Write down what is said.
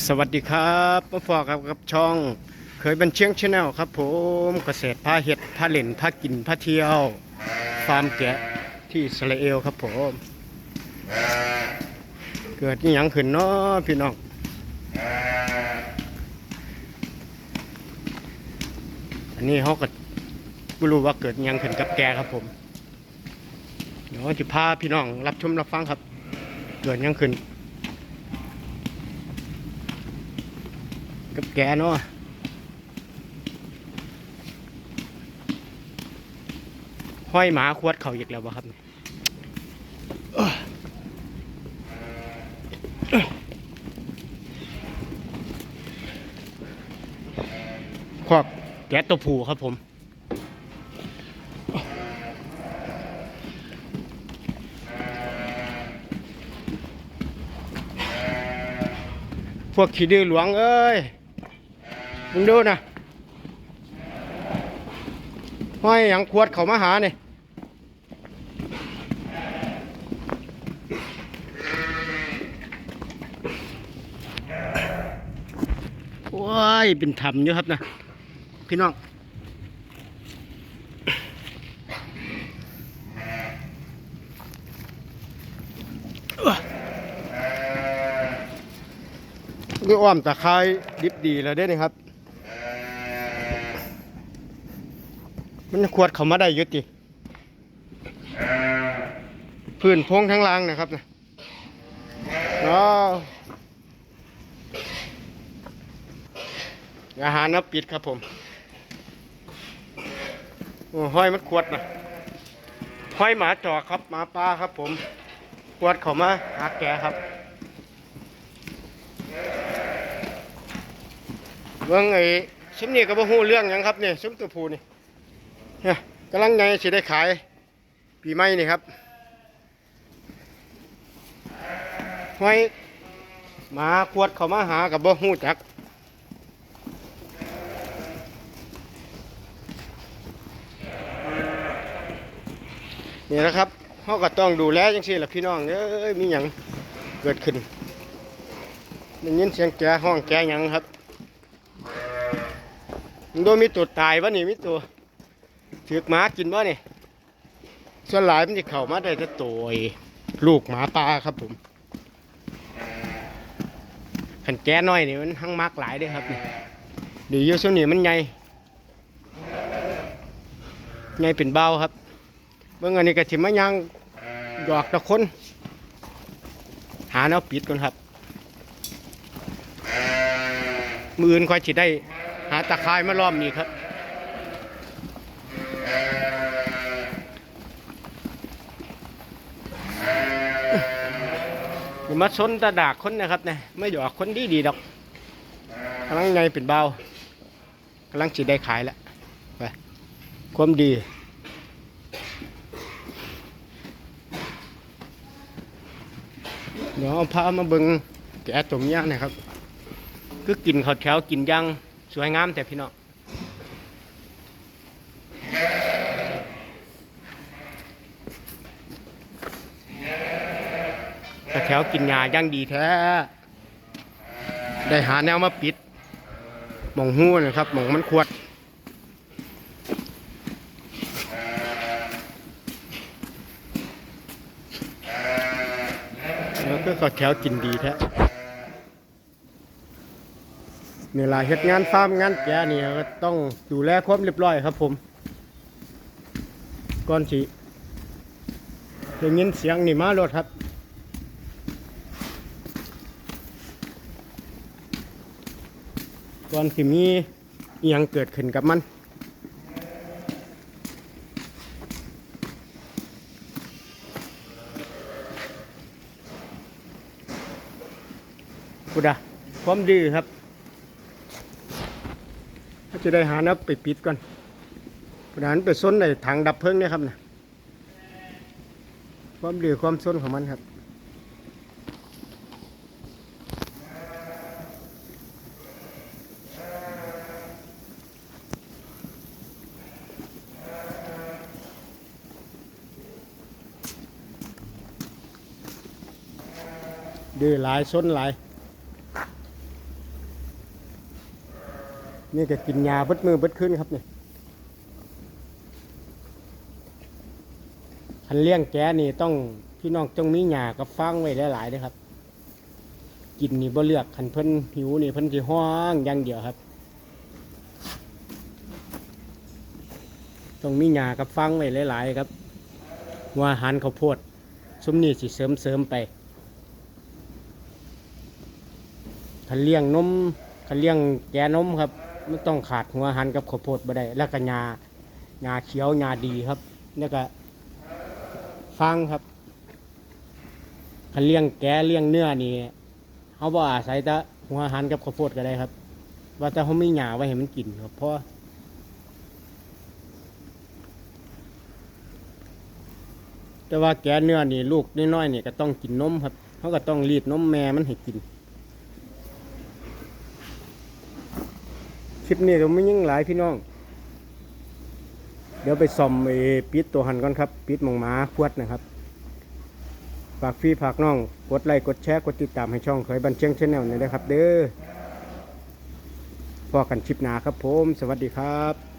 สวัสดีครับมาพอกับกับช่อง เคยเป็นเชียงชาแนลครับ ผมเกษตรพาเห็ดพาเหล่นพากินพาเที่ยว ฟาร์มแกะที่อิสราเอลครับผม เกิดนี่ยังขึ้นเนาะพี่น้องอันนี้เขาก็ไม่รู้ว่าเกิดยังขึ้นกับแกครับผม เดี๋ยวจะพาพี่น้องรับชมรับฟังครับ เกิดยังขึ้น กับแกเนาะห้อยหมาควดเขาอีกแล้วบ่ครับเนี่ยเอ้อเอ้อคอกแกะตัวผู้ครับผมพวกขี้ดื้อหลวงเอ้ย มึงดูนะห้อยหยังขวดเขามาหาเนี่ยว้ายเป็นธรรมอยู่ครับนะพี่น้องด้วยอ้อมตะไคร้ดิบดีแล้วเด้นี่ครับ มันขวดเขามาได้ยุติพื้นพงทั้งล่างนะครับนะอ๋อาหารนับปิดครับผมโอ้ห้อยมันขวดนะห้อยหมาจอครับหมาปลาครับผมขวดเขามาหาแกครับเบิ่งไอ้ซุ้มนี่ก็บ่ฮู้เรื่องยังครับเนี่ซุ้มตัวผู้นี่ เนี่ยกำลังไงสิได้ขายปีใหม่นี่ครับห้อยหมาขวดเขามาหากับบ่ฮู้จักนี่นะครับเขาก็ต้องดูแลจังซี่ล่ะพี่น้องเอ้ยมีหยังเกิดขึ้นได้ยินเสียงแกห้องแกหยังครับ โดนมีตัวตายวะนี่มีตัว ถือกหมากินวะนี่ส่วนหลายมันจะเข้ามาได้แต่ตัวไอ้ลูกหมาป่าครับผมขันแก้น้อยนี่มันทั้งมากหลายด้วยครับนี่ดีอยู่ส่วนนี้มันใหญ่ใหญ่เป็นเบาครับเมื่อไงนี่ก็ถิมายังหยอกตะคนหาแนวปิดก่อนครับ มืออื่นคอยจิได้ หาตะไคร้มาล้อมนี่ครับ อย่ามาชนตาดากคนนะครับเนี่ยไม่หยอกคนดีดีดอกกำลังไงเป็นเบากำลังจิได้ขายแล้วไปความดีเดี๋ยวเอาพามาเบิงแกะตัวเมียนะครับ คือกินข้าวแถวกินย่างสวยงามแต่พี่น้อง วแถวกินหญ้าย่างดีแท้ ได้หาแนวมาปิดหมองหู้นะครับหมองมันขวด แล้วก็ข้าแถวกินดีแท้เวลาเฮ็ดงานฟาร์มงานแกนี่ก็ต้องดูแลความเรียบร้อยครับผม ก่อนสิได้ยินเสียงนี่มารถครับ ก่อนสิมีเอหยังเกิดขึ้นกับมัน กูดะความดื้อครับจะได้หาน้ำไปปิดก่อนปดานไปซ้นในถังดับเพลิงเนี่ยครับนะความดื้อความซ้นของมันครับ ดื้อหลายซนหลาย นี่ก็กินยาบดมือบดขึ้นครับนี่คันเลี้ยงแกนี่ต้องพี่น้องต้องมีหยากับฟางไว้หลายๆเลยครับ กินนี่บ่เลือกคันเพิ่นหิวนี่เพิ่นสิห้องอย่างเดียวครับ ต้องมีหยากับฟางไว้หลายๆครับวอาหารข้าวโพดซุ้มนี่สิเสริมเสริมๆไป คันเลี้ยงนมคันเลี้ยงแกนมครับไมันต้องขาดหัวหันกับข้าวโพดบ่ได้ แล้วก็หญ้าหญ้าเขียวหญ้าดีครับ แล้วก็ฟางครับคันเลี้ยงแกเลี้ยงเนื้อนี่เขาบ่อาศัยแต่หัวหันกับข้าวโพดก็ได้ครับ ว่าแต่เขาไม่หญ้าไว้ให้มันกินครับเพราะแต่ว่าแกเนื้อนี่ลูกน้อยๆนี่ก็ต้องกินนมครับเขาก็ต้องรีดนมแม่มันให้กิน ลิปนี้เราไม่ยิ่งหลายพี่น้อง เดี๋ยวไปซ่อมไอ้ปิดตัวหันก่อนครับ ปิดหมองหมาขวดนะครับฝากพี่ฝากน้อง กดไลค์กดแชร์กดติดตามให้ช่องเคยบันเชียงชาแนลหน่อยนะครับ เด้อพอกันคลิปหนาครับผม สวัสดีครับ